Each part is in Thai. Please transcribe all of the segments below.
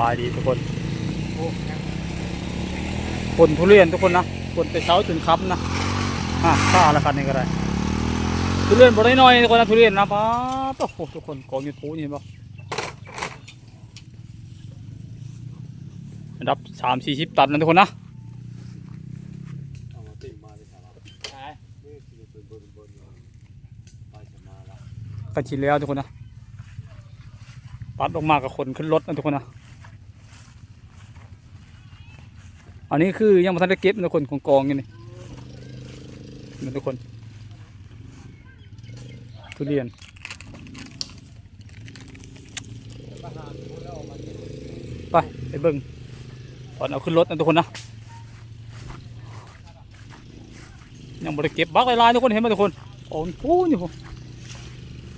บายดีทุกคนผลทุเรียนทุกคนนะผลแต่เช้าจนค่ำนะอะข้าละคันนี้ก็ได้ทุเรียนบ่ได้น้อยทุกคนนะทุเรียนนะป้าดโอ้โหทุกคนกองยูทูนี่เห็นปะระดับสามสี่สิบตันนะทุกคนนะเอามาติ่งมาเลยครับนี่คือเป็นบนบนไปจะมาละกระชินแล้วทุกคนนะปัดออกมากับคนขึ้นรถนะทุกคนนะ อันนี้คือยังม่ทันได้เก็บนะทุกคนของกองอยู่นี่นี่ทุกคนทุเรียนไปไปเบิ้งตอนเอาขึ้นรถนะทุกคนนะยังไม่ได้เก็บบักลายๆทุกคนเห็นไหมทุกคนโอ้โหนี่ผม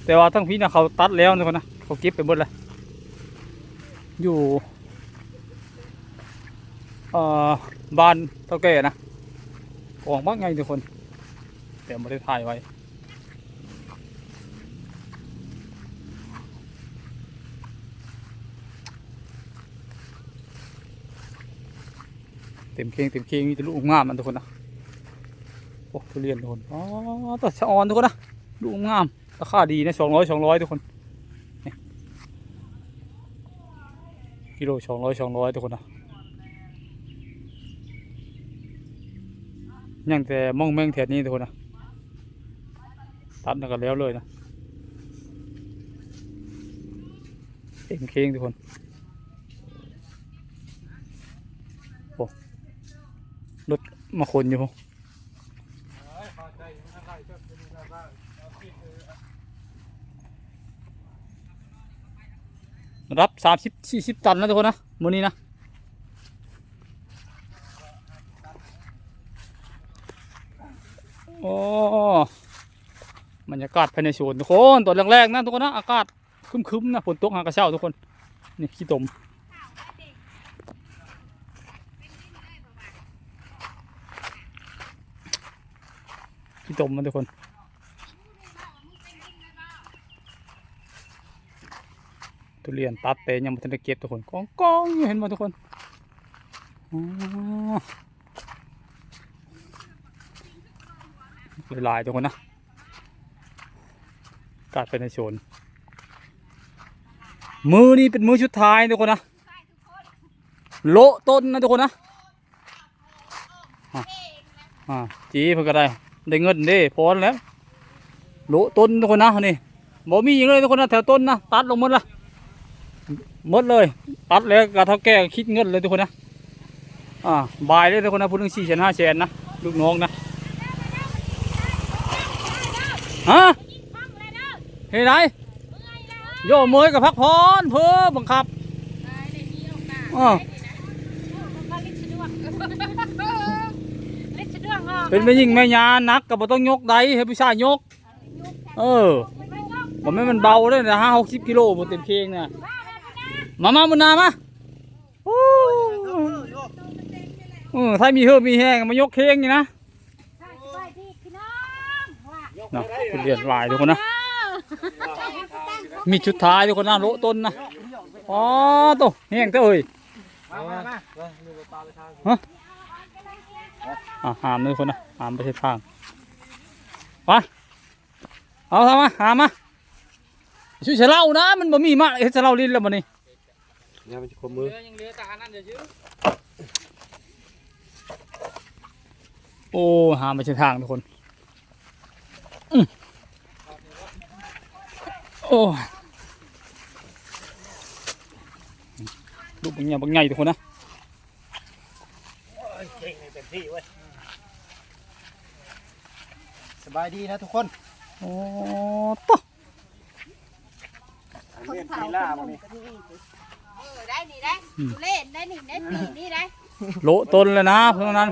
แต่ว่าทั้งพี่นะเขาตัดแล้วนะคนนะเขาเก็บไปหมดเลยอยู่ บ้านเท่าแก่นะกองบ้างไงทุกคนแต่ไม่ได้ถ่ายไว้ เต็มเคียงเต็มเคียงมีแต่ลูกงามมันทุกคนนะโอ้ทุเรียนทุกคนอ๋อตัดชะออนทุกคนนะลูกงามราคาดีนะสองร้อยสองร้อยทุกคนนี่กิโลสองร้อยสองร้อยทุกคนนะ ยังแต่มองแมงแถวนี้ทุกคนนะตัดแล้วกันแล้วเลยนะเอ็มเคงทุกคนโอ้รถมาคนอยู่รับสามสิบสี่สิบตันนะทุกคนนะมือนี้นะ อ้บรรยากาศภายในสวนทุกคนตอนแรกๆนะทุกคนนะอากาศคึมๆนะฝนตกหากระเช้าทุกคนนี่ขี้ตมขี้ตมมันทุกคนทุเรียนตัดแต่ยังไม่ทันได้เก็บทุกคนกองกองอยู่เห็นไหมทุกคนอ๋อ ลายๆทุกคนนะกัดไปในโซนมือนี่เป็นมือชุดท้ายทุกคนนะโละต้นนะทุกคนนะอะอ่าจีเพื่อก็ได้ได้เงินเด้พอแล้วโละต้นทุกคนนะนี่บ่มีอย่างเลยทุกคนนะแถวต้นนะตัดลงหมดละหมดเลย ตัดแล้วกระเท่าแก่คิดเงินเลยทุกคนนะอ่าบายเลยทุกคนนะพูดถึงสี่แสนห้าแสนนะลูกน้องนะ ฮะเฮ้ยไหนโยมมวยกับพักพรเพื่อบังคับอ่าเป็นแม่ยิงแม่ยานักกับต้องยกใดให้ผู้ชายยก เออผมไม่นมันเบาเลยนะห้าหกสิบกิโลบนเต็มเคงเนี่ยมามามุนามาโอ้เออถ้ามีเหือมีแห้งมายกเค้งนี่นะ นะทุเรียนหลายทุกคนนะ มีชุดท้ายทุกคนนะโละต้นนะอ๋อโตแห้งเต้ยมามามาดูตาไปทางอะหามเลยทุกคนนะหามไปเส้นทางไปเอาทำมาหามมาช่วยเฉล่านะมันบ่มีมากเฮ็ดเฉล่าลิ้นแล้วมันนี่เนี่ยมันจะคมมือยังเหลือแต่อันนั้นเดี๋ยวชื่อโอ้หาไม่ใช่ทางทุกคนอื้อ โอ้ยลูกบางอย่างบางใหญ่ทุกคนนะเก่งเต็มที่เว้ยสบายดีนะทุกคน โอ้ต่ออันนี้ปีล่ามันนี่เออได้นี่ได้ทุเล่นได้นี่ได้ปีนี่ได้ โละต้นเลยนะเพราะฉะนั้น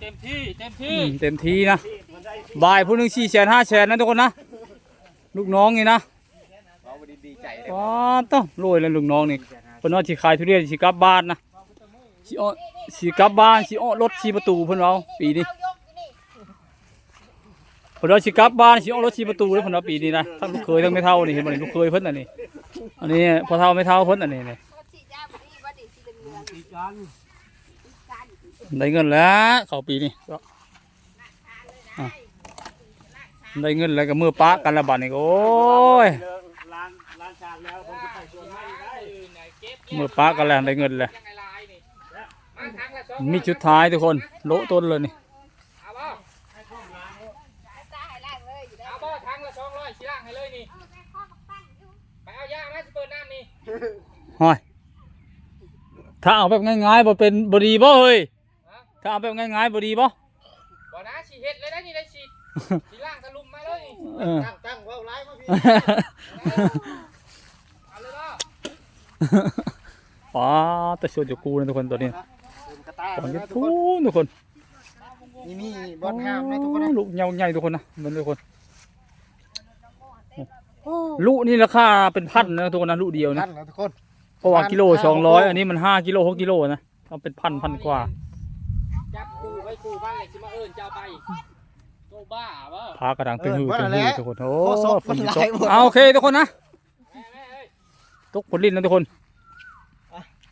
เต็มที่เต็มอืที่มเต็มที่นะบ่ายพูดหนึ่งสี่แสนห้าแสนนะทุกคนนะลูกน้องนี่นะเราไม่ได้ดีใจเลยว้าต้องรวยเลยลูกน้องนี่เพิ่นว่าสิขายทุเรียนสิกลับบ้านนะสิอ้อสิกลับบ้านสิอ้อรถสิประตูเพิ่นเอาปีนี้เอายกนี่เพิ่นว่าสิกลับบ้านสิอ้อรถสิประตูเลยเพิ่นเอาปีนี้นะทั้งลูกเคยทั้งไม่เท่านี่เห็นบ่นี่ลูกเคยเพิ่นน่ะนี่อันนี้พอเท่าไม่เท่าเพิ่นอันนี้นี่เขาฉีดยาบ่ดีบ่ตีกันกัน ได้เงินแล้วเขาปีนี้ก็ทานเลยนะได้เงินแล้วก็มือปะกันละบาดนี่โอ้ยเลิกล้างล้างจานแล้วผมจะไปชวนให้ได้มือปะกันแล้วได้เงินแล้วยังไงลายนี่มาทางละสองมีชุดท้ายทุกคน โละต้นเลยนี่เอาบ่ตาให้ล่างเลยอยู่ได้เอาบ่ทางละสองร้อยสิล่างให้เลยนี่เออแม่ข้อกับปั้นอยู่ไปเอายามาสิเปิดน้ำนี่ห้อยถ้าเอาแบบง่ายๆบ่เป็นบ่ดีบ่เฮ้ย ถ้าเอาแบบง่ายๆบ่ดีบ่บ่นะสิเฮ็ดเลยได้นี่ได้สิสิล่างทะลุมมาเลยนี่เออตั้งตั้งว่าวไล่มาพี่เอาเลยบ่ป้าแต่ชวนอยู่กูนะทุกคนตัวนี้เป็นกระตาตอนเลยนี้นะทุกทูคนทุกคนนี่มีบอลห้ามนะทุกคนนะลูกใหญ่ๆทุกคนนะมันทุกคนลูกนี่ราคาเป็นพันนะทุกคนนะลูกเดียวนะนั่นนะทุกคนเพราะว่ากิโลพันสองร้อยห้าอันนี้มันห้ากิโลหกกิโลนะเอาเป็นพันพันกว่าจับกู ไว้กูบ้านเลยสิมาเอิ้นเจ้าไปโตบ้าบ่พากระดังตึงหูตึงหูทุกคน โอ้โอ้ศพฝมันนตหลากยหมดเอาโอเคทุกคนนะแม่แม่เอ้ยตกผลลิ้นนะทุกคน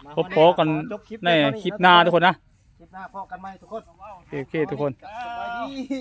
มาพบพอกันจบคลิปในคลิปหน้าทุกคนนะ คลิปหน้าพอกันไหมทุกคน โอเคโอเคทุกคนสบายดี